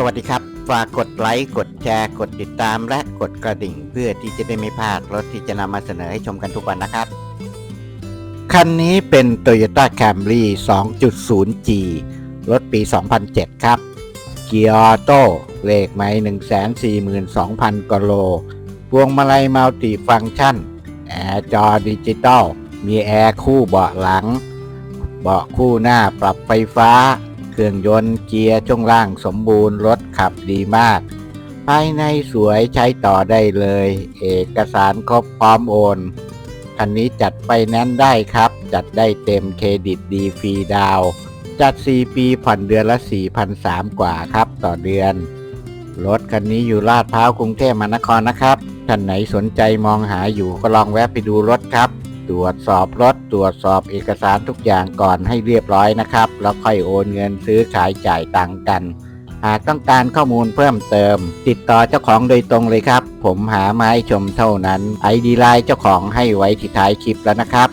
สวัสดีครับ ฝากกดไลค์ กดแชร์ กดติดตามและกดกระดิ่ง เพื่อที่จะได้ไม่พลาดรถที่จะนำมาเสนอให้ชมกันทุกวันนะครับ คันนี้เป็น Toyota Camry 2.0G รถปี 2007 ครับ เกียร์ออโต้เลขไม้142,000กโล พวงมาลัยมัลติฟังก์ชัน แอร์จอดิจิตอล มีแอร์คู่เบาะหลัง เบาะคู่หน้าปรับไฟฟ้า เครื่องยนต์เกียร์ช่วงล่างสมบูรณ์รถขับดีมาก ภายในสวยใช้ต่อได้เลย เอกสารครบพร้อมโอน คันนี้จัดไปแนนได้ครับ จัดได้เต็มเครดิตดีฟรีดาวจัด 4 ปีผ่อนเดือนละ4,300กว่าครับ ต่อเดือน รถคันนี้อยู่ลาดพร้าวกรุงเทพมหานครนะครับท่านไหนสนใจมองหาอยู่ก็ลองแวะไปดูรถครับ ตรวจสอบรถตรวจสอบเอกสารทุกอย่างก่อนให้เรียบร้อยนะครับ แล้วค่อยโอนเงินซื้อขายจ่ายตังกัน หากต้องการข้อมูลเพิ่มเติม ติดต่อเจ้าของโดยตรงเลยครับ ผมหาไม้ชมเท่านั้นไอดีไลน์เจ้าของให้ไว้ที่ท้ายคลิปแล้วนะครับ